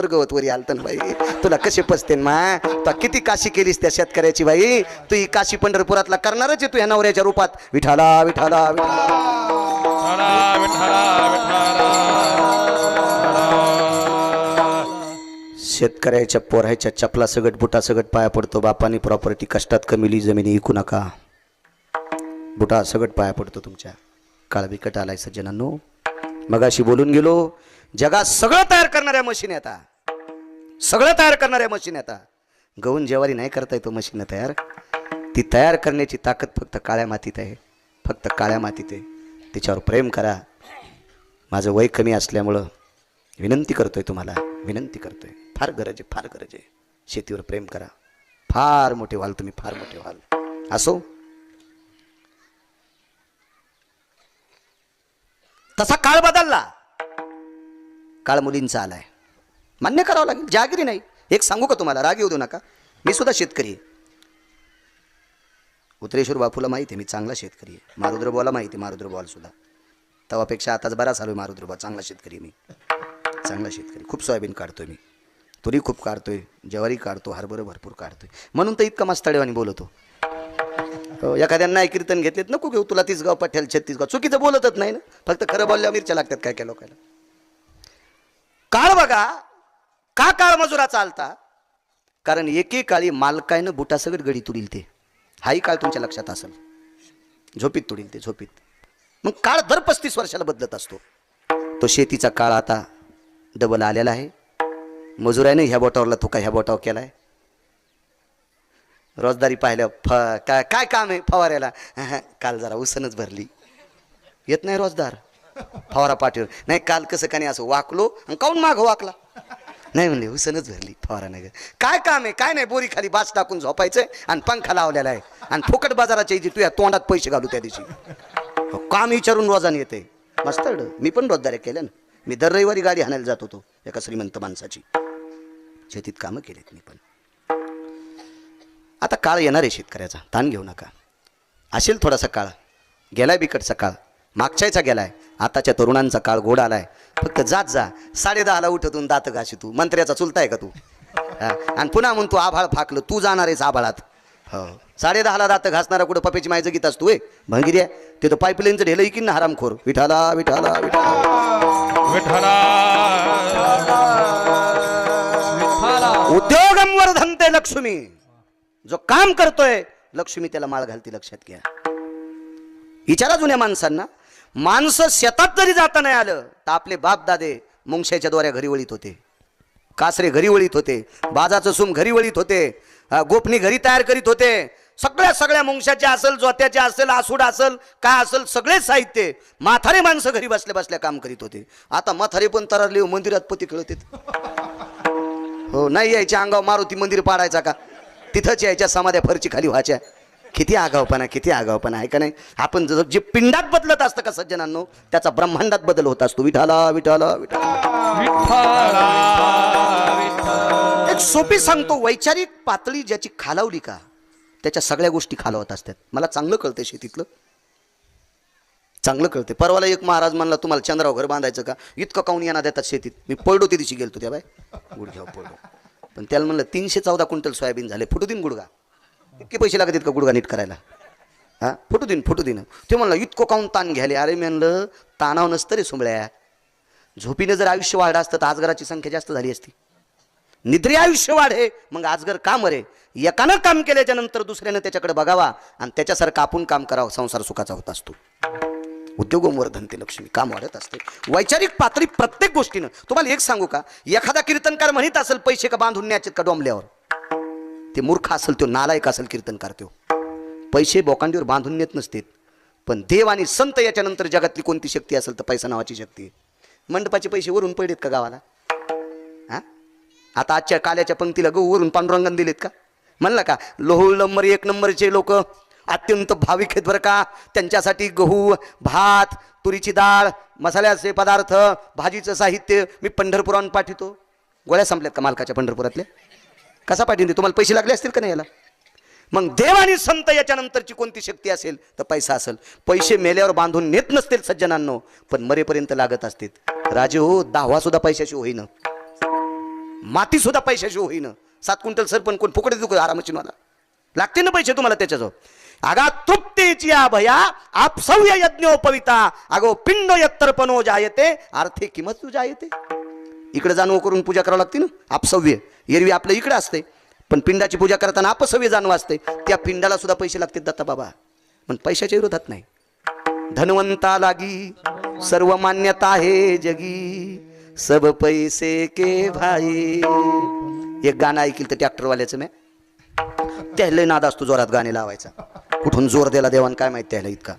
स्वर्गवत वरी आलत ना बाई. तुला कसे पसते मा? तू किती काशी केलीस त्या शेतकऱ्याची बाई? तू ही काशी पंढरपुरातला करणारच आहे तू ह्या नवऱ्याच्या रूपात. विठाला विठाला शेतकऱ्याच्या पोराच्या चपला सगट बुटा सगट पाया पडतो. बापानी प्रॉपर्टी कष्टात कमिली जमिनी ऐकू नका. बुटा सगट पाया पडतो तुमच्या. काळ बिकट आलाय सज्जनांनो. मगाशी बोलून गेलो जगात सगळं तयार करणाऱ्या मशीन आता. सगळं तयार करणाऱ्या मशीन आता. गहून जेवारी नाही करता येतो हो मशीन तयार. ती तयार करण्याची ताकद फक्त काळ्या मातीत आहे. फक्त काळ्या मातीत आहे. तिच्यावर प्रेम करा. माझं वय कमी असल्यामुळं विनंती करतोय तुम्हाला. विनंती करतोय. फार गरज आहे फार गरज आहे. शेतीवर प्रेम करा. फार मोठे व्हाल तुम्ही फार मोठे व्हाल. असो? तसा काळ बदलला. काळ मुलींचा आलाय. मान्य करावं लागेल. जागिरी नाही. एक सांगू का तुम्हाला? राग येऊ देऊ नका. मी सुद्धा शेतकरी आहे. उतरेश्वर बापूला माहिती आहे मी चांगला शेतकरी आहे. मारुद्र बॉला माहिती आहे मारुद्र बॉल सुद्धा. तवापेक्षा आताच बराच आलो मारुद्र बॉल चांगला शेतकरी मी. चांगला शेतकरी. खूप सोयाबीन काढतोय मी. तुरी खूप काढतोय. ज्वारी काढतो हरभरं भरपूर काढतोय. म्हणून तर इतका मस्ताडेवानी बोलतो. हो, एखाद्यांना नाही कीर्तन घेतलेत नको घेऊ. तुला तीस गाव पठ्याल छत्तीसगाव. चुकीचं बोलतच नाही ना. फक्त खरं बोलल्या मिरच्या लागतात काय काय लोकांना. काळ बघा. का काळ मजुरा चालता कारण एकेकाळी मालकायनं बुटासकट गडी तुडील ते. हाही काळ तुमच्या लक्षात असेल. झोपीत तुडील ते झोपीत. मग काळ दर पस्तीस वर्षाला बदलत असतो. तो शेतीचा काळ आता डबल आलेला आहे. मजुराने ह्या बोटावरला तो काय ह्या बोटावर केलाय. रोजदारी पाहिलं फ काय काय काम आहे फवाऱ्याला? काल जरा उसनच भरली. येत नाही रोजदार. फवारा पाठीवर. नाही काल कसं का नाही असं वाकलो आणि काऊन माग वाकला? नाही म्हणले हुसनच भरली. फवारानगर नाही काय काम आहे? काय नाही? बोरी खाली बास टाकून झोपायचंय आणि पंखा लावलेला आहे. आणि फुकट बाजाराच्या इथे तुझ्या तोंडात पैसे घालू त्या दिवशी. हो, काम विचारून रोजाने येते. मस्त मी पण रोजदारी केल्या ना. मी दर रविवारी गाडी हाणायला जात होतो एका श्रीमंत माणसाची. शेतीत कामं केलीत मी पण. आता काळ येणार आहे शेतकऱ्याचा. ताण घेऊ नका. असेल थोडासा काळ. गेलाय बिकटचा काळ. मागच्याचा गेलाय. आताच्या तरुणांचा काळ गोड आलाय. फक्त जात जा. साडे दहाला उठतून दात घाशी तू. मंत्र्याचा चुलताय का तू? हा, आणि पुन्हा म्हणून तू आभाळ फाकलं. तू जाणार आहेस आभाळात. हो. साडे दहाला दात घासणारा कुठं पपेची मायचं गीत असतो भंगिरी ते तर पाईपलाईनचं ढेलं की ना हरामखोर विठाला विठाला विठाला. विठ्ठला उद्योगम वर्धनते लक्ष्मी. जो काम करतोय लक्ष्मी त्याला माळ घालते लक्षात घ्या. विचारा जुन्या माणसांना. माणसं शेतात जरी जाता नाही आलं तर आपले बाप दादे मुंगशाच्या द्वारे घरी वळीत होते. कासरे घरी वळीत होते बाजाचं सुम घरी वळीत होते अं, गोपनी घरी तयार करीत होते. सगळ्या सगळ्या मुंगशाच्या असेल जोत्याचे असेल आसूड असेल काय असेल सगळेच साहित्य माथारे माणसं घरी बसल्या बसल्या काम करीत होते. आता माथारे पण तरारले मंदिरात पती खेळत हो नाही यायच्या अंगावर मारुती मंदिर पाडायचा का? तिथंच यायच्या समाध्या फरची खाली व्हायच्या. किती आगावपणा किती आगावपणा आहे का नाही? आपण जर जे पिंडात बदलत असतं का सज्जनांनो त्याचा ब्रह्मांडात बदल होत असतो. विठाला विठाला विठाला. एक सोपी सांगतो वैचारिक पातळी ज्याची खालावली का त्याच्या सगळ्या गोष्टी खालावत असतात. मला चांगलं कळतंय शेतीतलं. चांगलं कळते परवाला एक महाराज म्हणला तुम्हाला चंद्राव घर बांधायचं का? इतकं काऊन येणार देतात शेतीत? मी पळडो ते दिवशी गेलतो त्या बाय गुडघ्यावर पळडो. पण त्याला म्हणलं तीनशे चौदा क्विंटल सोयाबीन झाले. फुटू दिन गुडगा इतके पैसे लागत का गुडगा नीट करायला? हा? फुटू देईन फुटू देईन. ते म्हणलं इतकं काऊन ताण घ्यायले? अरे मी म्हणलं ताणाव नसतं रे सुंबळ्या. झोपीनं जर आयुष्य वाढलं असतं तर आजगराची संख्या जास्त झाली असती. निद्री आयुष्य वाढे मग आजगर का मरे एकानं काम केल्याच्यानंतर दुसऱ्यानं त्याच्याकडे बघावा आणि त्याच्यासारखं आपण काम करावं. संसार सुखाचा होत असतो. उद्योगम ते लक्ष्मी काम वाढत असते. वैचारिक पातळी प्रत्येक गोष्टीनं. तुम्हाला एक सांगू का? एखादा कीर्तनकार म्हणत असेल पैसे का बांधून न्यायचे का डोंबल्यावर? ते मूर्ख असेल तो नालायक असेल कीर्तन करतो. पैसे बोकांडीवर बांधून नेत नसते पण देव आणि संत याच्यानंतर जगातली कोणती शक्ती असेल तर पैसा नावाची शक्ती मंडपाचे पैसे वरून पडलेत का गावाला? हा? आता आजच्या काल्याच्या पंक्तीला गहू वरून पांडुरंगाने दिलेत का? म्हणला का लोहुळ नंबर एक नंबरचे लोक अत्यंत भाविक आहेत बरं का. त्यांच्यासाठी गहू भात तुरीची डाळ मसाल्याचे पदार्थ भाजीचं साहित्य मी पंढरपुराहून पाठवतो. गोळ्या संपल्यात का मालकाच्या पंढरपुरातल्या? कसा पाठिंबा तुम्हाला पैसे लागले असतील का नाही याला? मग देव आणि संत याच्यानंतरची कोणती शक्ती असेल? तर पैसा असेल. पैसे मेल्यावर बांधून नेत नसतील सज्जनांनो पण मरेपर्यंत लागत असतील. राजे हो दहावा सुद्धा पैशाशी होईन. माती सुद्धा पैशाशी होईन. सात क्विंटल सर पण कोण फुकडे देतो आरामाची मला? लागते ना पैसे तुम्हाला त्याच्याजवळ. अगा तृप्तीची भया आपसव्य यज्ञोपविता. अगो पिंड यत्तर्पणो जायते आर्थिक किंमत तू जायते इकडे जानव करून पूजा करावं लागते ना? आपसव्य. एरवी आपलं इकडं असते पण पिंडाची पूजा करताना अपसव्य जानव असते त्या पिंडाला सुद्धा पैसे लागतात दत्ता बाबा. पण पैशाच्या विरोधात नाही. धनवंता लागी सर्व मान्यता आहे जगी. सब पैसे के भाई. एक गाणं ऐकील तर ट्रॅक्टरवाल्याचं मी त्याला नाद असतो जोरात गाणे लावायचा. कुठून जोर दिला देवान काय माहीत त्याला इतका.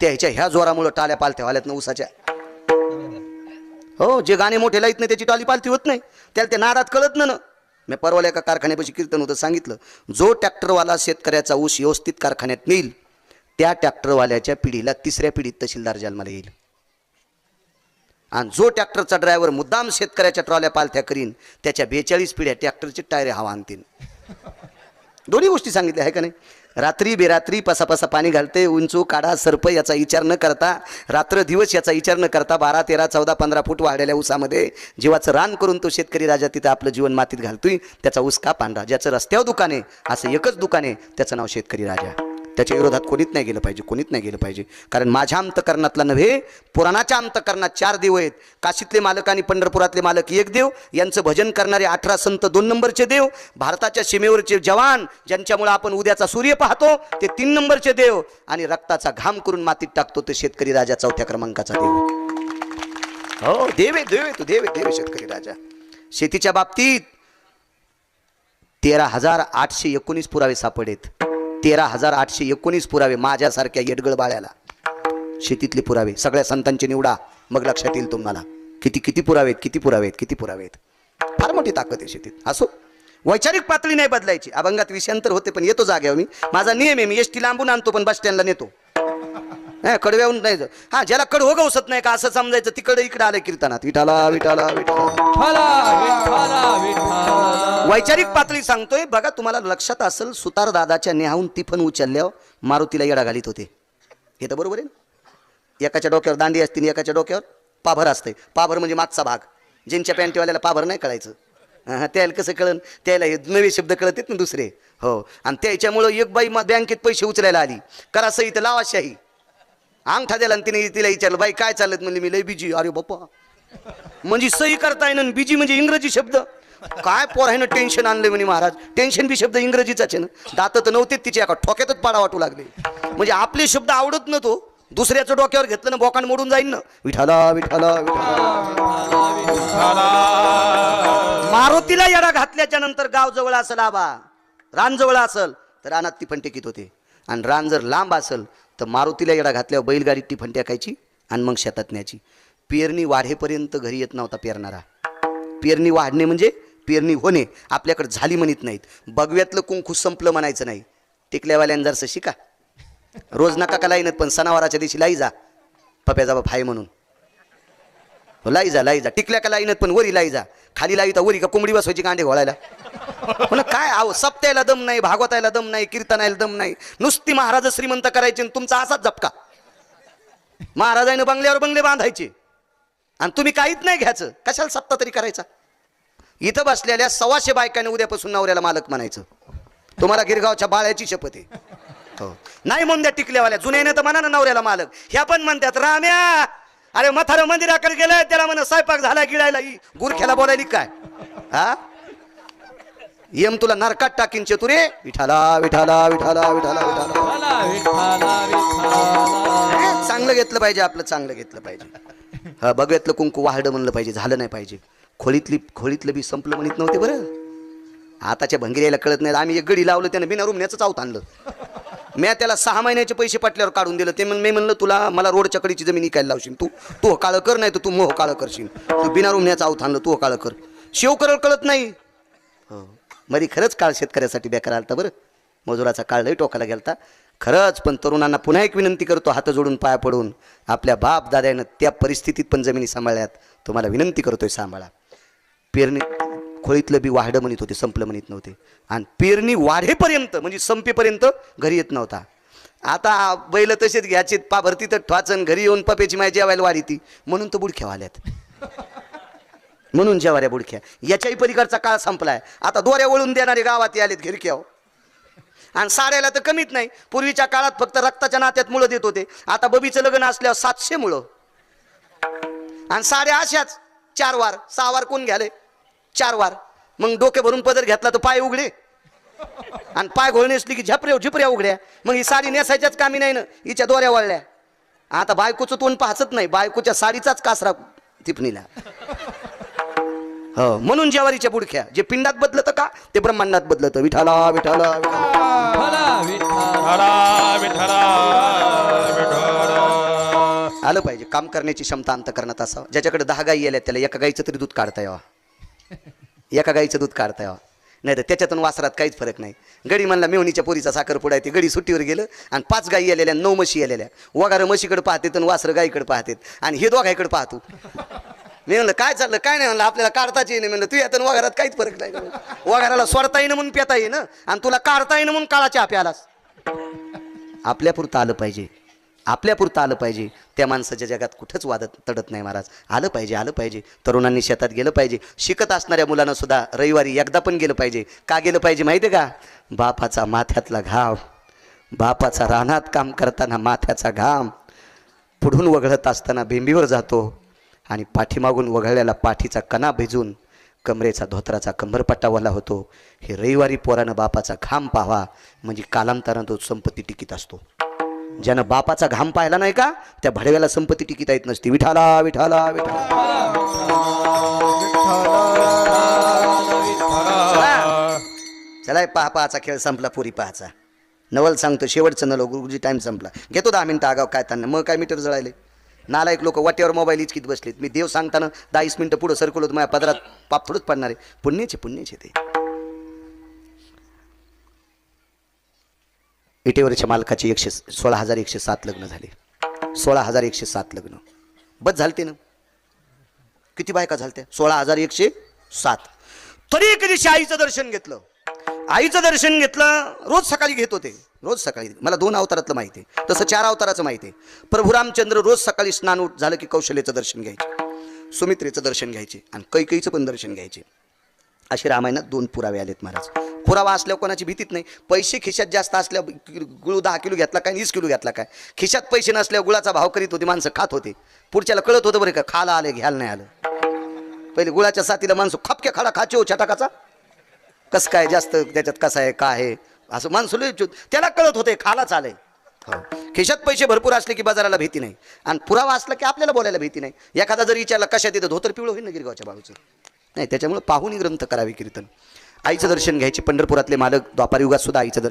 त्याच्या ह्या जोरामुळं टाल्या पालथ्या वाल्यात ना उसाच्या हो जे गाणे मोठे लाईत नाही त्याची टाली पालती होत नाही. त्याला ते नादात कळत ना ना. मी परवाला एका कारखान्यापाशी कीर्तन होतं सांगितलं जो ट्रॅक्टरवाला शेतकऱ्याचा ऊस व्यवस्थित कारखान्यात नेईल त्या ट्रॅक्टरवाल्याच्या पिढीला तिसऱ्या पिढीत तहसीलदार जन्माला येईल. आणि जो ट्रॅक्टरचा ड्रायव्हर मुद्दाम शेतकऱ्याच्या ट्रॉल्या पालथ्या करीन त्याच्या बेचाळीस पिढ्या ट्रॅक्टरचे टायरे हवा आणतील. दोन्ही गोष्टी सांगितल्या आहे का नाही? रात्री बेरात्री पसापसा पाणी घालते उंचू काढा सर्प याचा विचार न करता रात्र दिवस याचा विचार न करता बारा तेरा चौदा पंधरा फूट वाढलेल्या ऊसामध्ये जीवाचं रान करून तो शेतकरी राजा तिथं आपलं जीवन मातीत घालतोय त्याचा ऊस का पांढरा? ज्याचं रस्त्यावर दुकान आहे असं एकच दुकान आहे त्याचं नाव शेतकरी राजा. त्याच्या विरोधात कोणीच नाही गेलं पाहिजे कोणीच नाही गेलं पाहिजे. कारण माझ्या अंतकरणातला नव्हे पुराणाच्या अंतकरणात चार देव आहेत. काशीतले मालक आणि पंढरपुरातले मालक एक देव यांचं भजन करणारे अठरा संत दोन नंबरचे देव भारताच्या सीमेवरचे जवान ज्यांच्यामुळे आपण उद्याचा सूर्य पाहतो ते तीन नंबरचे देव आणि रक्ताचा घाम करून मातीत टाकतो ते शेतकरी राजा चौथ्या क्रमांकाचा देव हो देव आहे देव तू देव देवे शेतकरी राजा. शेतीच्या बाबतीत तेरा हजार आठशे एकोणीस पुरावे सापडेत तेरा हजार आठशे एकोणीस पुरावे माझ्यासारख्या येडगळ बाळ्याला शेतीतले पुरावे सगळ्या संतांचे निवडा. मग लक्षात येईल तुम्हाला. किती किती पुरावे आहेत किती पुरावे आहेत किती पुरावे आहेत. फार मोठी ताकद आहे शेतीत. असो. वैचारिक पातळी नाही बदलायची. अभंगात विषयांतर होते पण येतो जाग्यावर मी. माझा नियम आहे मी एस टी लांबून आणतो पण बस स्टँडला नेतो. हा कडव्याहून नाही. हा ज्याला कडवं गवसत नाही का असं समजायचं तिकडे इकडे आलं कीर्तनात. विठाला विठाला वैचारिक पातळी सांगतोय बघा तुम्हाला लक्षात असेल सुतार दादाच्या नेहावून टिफन उचलल्यावर मारुतीला येडा घालीत होते. हे तर बरोबर आहे ना? एकाच्या डोक्यावर दांडी असते आणि एकाच्या डोक्यावर पाभर असते. पाभर म्हणजे मागचा भाग. ज्यांच्या पॅन्टीवाल्याला पाभर नाही कळायचं. हा, त्याला कसं कळन? त्याला हे नवे शब्द कळत ना दुसरे. हो. आणि त्याच्यामुळं एक बाई बँकेत पैसे उचलायला आली. करा सही तर लावा शाही. अंगठा दिला तिने तिला विचारलं बाई काय चालत म्हणजे मी लय बिजी अरे बाप्पा. म्हणजे सही करता येणं बिजी म्हणजे इंग्रजी शब्द. काय पोर आहे ना टेन्शन आणलं म्हणे महाराज. टेन्शन बी शब्द इंग्रजीचाच आहे ना. दात तर नव्हते तिच्या एका ठोक्यातच पाडा वाटू लागले. म्हणजे आपले शब्द आवडत न तो दुसऱ्याचं डोक्यावर घेतलं ना बोकान मोडून जाईन ना. विठाला विठाला विठाला मारुतीला येडा घातल्याच्या नंतर गाव जवळ असेल आबा. रान जवळ असेल तर रानात ती पण टेकीत होते. आणि रान जर लांब असेल तर मारुतीला येडा घातल्यावर बैलगाडीत टिफन टाकायची आणि मग शेतात न्यायची. पेरणी वाढेपर्यंत घरी येत नव्हता पेरणारा. पेरणी वाढणे म्हणजे पेरणी होणे आपल्याकडे झाली म्हणत नाहीत. बगव्यातलं कुंकू संपलं म्हणायचं नाही. टिकल्यावाल्यानं जरसं शिका. रोज नका का लाईनत पण सणावाराच्या दिवशी लाई जा. पप्याचा बाप फाय म्हणून. हो, लाई जा लाई जा. टिकल्या का लाईनत पण वरी लाई जा. खाली लाई तर वरी का कोंबडी बसवायची गांडे घोळायला? पण काय आहो सप्त्याला दम नाही भागवतायला दम नाही कीर्तनायला दम नाही. नुसती महाराज श्रीमंत करायचे आणि तुमचा असाच झपका. महाराजांनी बंगल्यावर बंगले बांधायचे. आणि तुम्ही काहीच नाही घ्यायचं. कशाला सप्ता तरी करायचा? इथं बसलेल्या सव्वाशे बायकाने उद्यापासून नवऱ्याला मालक म्हणायचं. तुम्हाला गिरगावच्या बाळ्याची शपथ आहे. हो. नाही म्हणून द्या टिकल्यावाल्या. जुन्याने तर म्हणा ना नवऱ्याला मालक. ह्या पण म्हणतात राम्या अरे मथार मंदिराकडे गेलाय त्याला म्हणा स्वयंपाक झाला गिळायला गुरख्याला बोलायली काय? हा? यम तुला नरकात टाकीन चतुरे. विठाला विठाला विठाला विठाला विठाला. चांगलं घेतलं पाहिजे आपलं चांगलं घेतलं पाहिजे. हा बघ्यातलं कुंकू वाहडं म्हणलं पाहिजे झालं नाही पाहिजे. खोळीतली खोळीतलं बी संपलं म्हणत नव्हते बरं. आताच्या भंगिऱ्याला कळत नाही आम्ही एक गडी लावलं त्यानं बिना रूमण्याचं चावत आणलं. मी त्याला सहा महिन्याचे पैसे पटल्यावर काढून दिलं. ते मी म्हणलं तुला मला रोडच्या कडीची जमीन इकायला लावशील तू. तू काळं कर नाही तर तू मोह काळं करशील. तू बिना रूमण्याचं आणलं तू काळं कर. शेव करल कळत नाही. हो. मधी खरंच काळ शेतकऱ्यासाठी बेकार आलता बरं. मजुराचा काळ लई टोकाला गेलता. खरंच पण तरुणांना पुन्हा एक विनंती करतो हात जोडून पाया पडून. आपल्या बाप दाद्यानं त्या परिस्थितीत पण जमिनी सांभाळल्यात. तुम्हाला विनंती करतोय सांभाळा. पेरणी खोळीतलं बी वाढं म्हणत होते संपलं म्हणत नव्हते. आणि पेरणी वाढेपर्यंत म्हणजे संपेपर्यंत घरी येत नव्हता. आता बैल तसेच घ्यायचे पाभरती तर ठवाचन घरी येऊन पप्याची माय जेवायला वाढी ती. म्हणून तर बुडख्या वाल्यात. म्हणून जेवाऱ्या बुडख्या. याच्याही पलीकडचा काळ संपलाय. आता दोऱ्या वळून देणारे गावात आलेत घिरक्याव आणि साड्याला तर कमीच नाही. पूर्वीच्या काळात फक्त रक्ताच्या नात्यात मुलं देत होते. आता बबीचं लग्न असल्यावर सातशे मुलं. आणि साड्या अशाच. चार वार सहा वार कोण घ्याले? चार वार. मग डोके भरून पदर घेतला तर पाय उघडे. आणि पाय घोळ नेसली की झपऱ्या झिपऱ्या उघड्या. मग ही साडी नेसायच्याच कामी नाही ना. हिच्या दोऱ्या वळल्या. आता बायकोचं तोंड पाहत नाही. बायकोच्या साडीचाच कासरा टिपणीला. हो म्हणून जेवारीच्या बुडख्या. जे पिंडात बदलतं का ते ब्रह्मांडात बदलतं. विठाला विठाला आलं पाहिजे. काम करण्याची क्षमता अंतकरणात असावं. ज्याच्याकडे दहा गायी आल्या त्याला एका गाईचं तरी दूध काढता यावं. एका गाईचं दूध काढता यावं. नाही तर त्याच्यातून वासरात काहीच फरक नाही. गडी म्हणला मेवणीच्या पोरीचा साखरपुडा आहे ते गडी सुट्टीवर गेलं आणि पाच गाई आलेल्या नऊ म्हशी आलेल्या. वगार म्हशीकडे पाहते आणि वासरं गाईकडे पाहतेत. आणि हे दोघाईकडे पाहतो मी म्हणलं काय चाललं? काय नाही म्हणलं? आपल्याला काढताच येईन. म्हणलं तू यातून वगारात काहीच फरक नाही. वगाराला सोडता येईन म्हणून पेता येईन. आणि तुला काढता येईन म्हणून काळाच्या आप्यालाच आपल्यापुरतं आलं पाहिजे. आपल्यापुरतं आलं पाहिजे. त्या माणसाच्या जगात कुठंच वादत तडत नाही महाराज. आलं पाहिजे आलं पाहिजे. तरुणांनी शेतात गेलं पाहिजे. शिकत असणाऱ्या मुलांना सुद्धा रविवारी एकदा पण गेलं पाहिजे. का गेलं पाहिजे माहिती आहे का? बापाचा माथ्यातला घाम बापाचा रानात काम करताना माथ्याचा घाम. पुढून वगळत असताना बिंबीवर जातो आणि पाठीमागून वगळलेला पाठीचा कणा भिजून कमरेचा धोत्राचा कंबरपट्टा वाला होतो. हे रविवारी पोरानं बापाचा घाम पाहावा. म्हणजे कालांतरानं तो संपत्ती टिकीत असतो. ज्यानं बापाचा घाम पाहिला नाही का त्या भडव्याला संपत्ती टिकिता येत नसते. विठाला विठाला विठाला. चला. पहा पहाचा खेळ संपला पुरी पहाचा. नवल सांगतो शेवटचं नलो गुरुजी टाइम संपला. घेतो दहा मिनटं आगाव काय त्यांना. मग काय मीटर जळायले? नालायक लोक वाट्यावर मोबाईल इचकीत बसलेत. मी देव सांगताना दहा वीस पुढं सरकलो होतो माझ्या पदरात पाप थोडंच पडणार आहे. पुण्याचे पुण्याचे ते. इटेवरच्या मालकाचे एकशे सोळा हजार एकशे सात लग्न झाले. सोळा हजार एकशे सात लग्न. बस झालते ना? किती बायका झालत्या? सोळा हजार एकशे सात. तरी एके दिवशी आईचं दर्शन घेतलं. आईचं दर्शन घेतलं रोज सकाळी घेत होते. रोज सकाळी. मला दोन अवतारातलं माहिती आहे. तसं चार अवताराचं माहिती आहे. प्रभू रामचंद्र रोज सकाळी स्नान उठ झालं की कौशल्याचं दर्शन घ्यायचे. सुमित्रेचं दर्शन घ्यायचे. आणि कैकईचं पण दर्शन घ्यायचे. असे रामायणात दोन पुरावे आलेत महाराज. पुरावा असल्यावर कोणाची भीतीत नाही. पैसे खिशात जास्त असल्या गुळ दहा किलो घेतला काय वीस किलो घेतला काय? खिशात पैसे नसल्यावर गुळाचा भाव करीत होते माणसं खात होते. पुढच्याला कळत होतं बरं का खाला आले घ्यायला नाही आलं. पहिले गुळाच्या साथीला माणसं खपके खाडा खाचे हो छटाकाचा. कसं काय जास्त त्याच्यात कसं आहे काय आहे? असं माणसं लय त्याला कळत होते खालाच आलंय. हो. खिशात पैसे भरपूर असले की बाजाराला भीती नाही. आणि पुरावा असला की आपल्याला बोलायला भीती नाही. एखादा जर विचारला कशात येतं? धोतर पिवळं होईल ना गिरगावच्या बाजूचं? नाही त्याच्यामुळे पाहुणी ग्रंथ करावी कीर्तन. आईचं दर्शन घ्यायचे. पंढरपुरातले मालक द्वापार युगात सुद्धा आईचं दर्शन